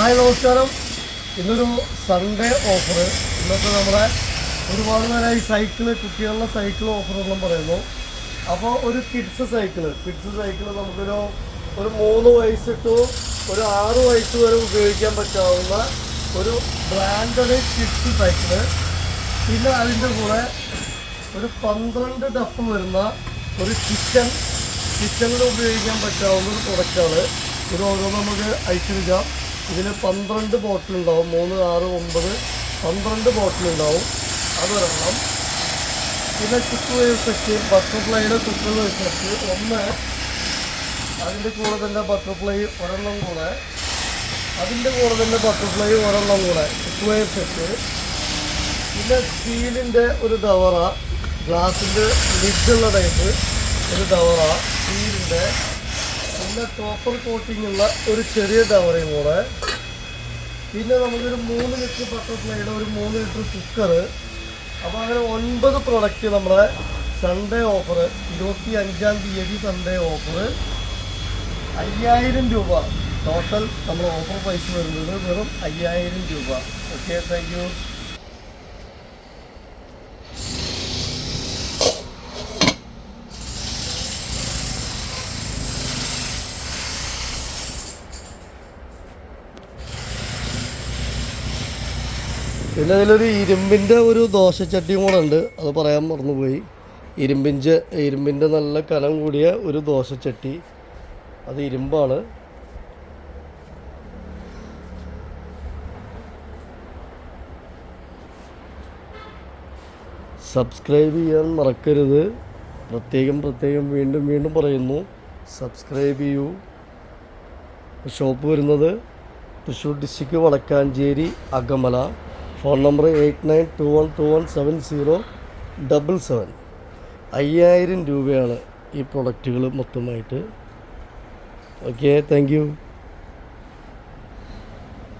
Hi നമസ്കാരം. ഇന്നൊരു Sunday offer ഇന്നത്തെ നമ്മുടെ ഒരുപാട് പേരായി സൈക്കിൾ കുട്ടികളുടെ സൈക്കിൾ ഓഫറെന്നും പറയുന്നു. അപ്പോൾ ഒരു കിഡ്സ് സൈക്കിൾ കിഡ്സ് സൈക്കിൾ നമുക്കൊരു ഒരു മൂന്ന് വയസ്സ് ടു ഒരു ആറ് വയസ്സ് വരെ ഉപയോഗിക്കാൻ പറ്റാവുന്ന ഒരു ബ്രാൻഡഡ് കിഡ്സ് സൈക്കിൾ പിന്നെ അതിന്റെ കൂടെ ഒരു പന്ത്രണ്ട് ഡഫ് വരുന്ന ഒരു കിച്ചൺ കിച്ചണിൽ ഉപയോഗിക്കാൻ പറ്റാവുന്ന ഒരു പ്രൊഡക്റ്റാണ് ഇത് ഓരോന്ന് നമുക്ക് അയച്ചിരിക്കാം ഇതിൽ പന്ത്രണ്ട് ബോട്ടിൽ ഉണ്ടാവും മൂന്ന് ആറ് ഒമ്പത് പന്ത്രണ്ട് ബോട്ടിൽ ഉണ്ടാവും അതൊരെണ്ണം. പിന്നെ കുക്ക് വേവ് സെറ്റ് ബട്ടർഫ്ലൈയുടെ കുക്ക് വേവ് സെറ്റ്. ഒന്ന് അതിന്റെ കൂടെ തന്നെ ബട്ടർഫ്ലൈ ഒരെണ്ണം കൂടെ. അതിന്റെ കൂടെ തന്നെ ബട്ടർഫ്ലൈ ഒരെണ്ണം കൂടെ. Cook wave set. പിന്നെ സ്റ്റീലിന്റെ ഒരു ദവറ ഗ്ലാസിന്റെ ലിഡുള്ള ടൈപ്പ് ഒരു ദവറ സ്റ്റീലിന്റെ പിന്നെ ടോപ്പർ കോട്ടിംഗ് ഉള്ള ഒരു ചെറിയ ടവറി കൂടെ പിന്നെ നമുക്കൊരു മൂന്ന് ലിറ്റർ ബട്ടർഫ്ലൈയുടെ ഒരു മൂന്ന് ലിറ്റർ കുക്കർ അപ്പോൾ അങ്ങനെ ഒൻപത് പ്രൊഡക്റ്റ് നമ്മുടെ സൺഡേ ഓഫർ ഇരുപത്തി അഞ്ചാം തീയതി സൺഡേ ഓഫർ അയ്യായിരം രൂപ ടോട്ടൽ നമ്മൾ ഓഫർ പ്രൈസ് വരുന്നത് വെറും അയ്യായിരം രൂപ. ഓക്കെ താങ്ക് പിന്നെ അതിലൊരു ഇരുമ്പിന്റെ ഒരു ദോശച്ചട്ടിയും കൂടെ ഉണ്ട് അത് പറയാൻ മറന്നുപോയി. ഇരുമ്പിന്റെ ഇരുമ്പിന്റെ നല്ല കനം കൂടിയ ഒരു ദോശച്ചട്ടി. അത് ഇരുമ്പാണ്. സബ്സ്ക്രൈബ് ചെയ്യാൻ മറക്കരുത്. പ്രത്യേകം പ്രത്യേകം വീണ്ടും വീണ്ടും പറയുന്നു. സബ്സ്ക്രൈബ് ചെയ്യൂ. ഷോപ്പ് വരുന്നത് Thrissur district Vadakkanchery Akamala. Phone number eight nine two one two one seven zero double seven. അയ്യായിരം രൂപയാണ് ഈ പ്രൊഡക്റ്റുകൾ മൊത്തമായിട്ട്. Okay thank you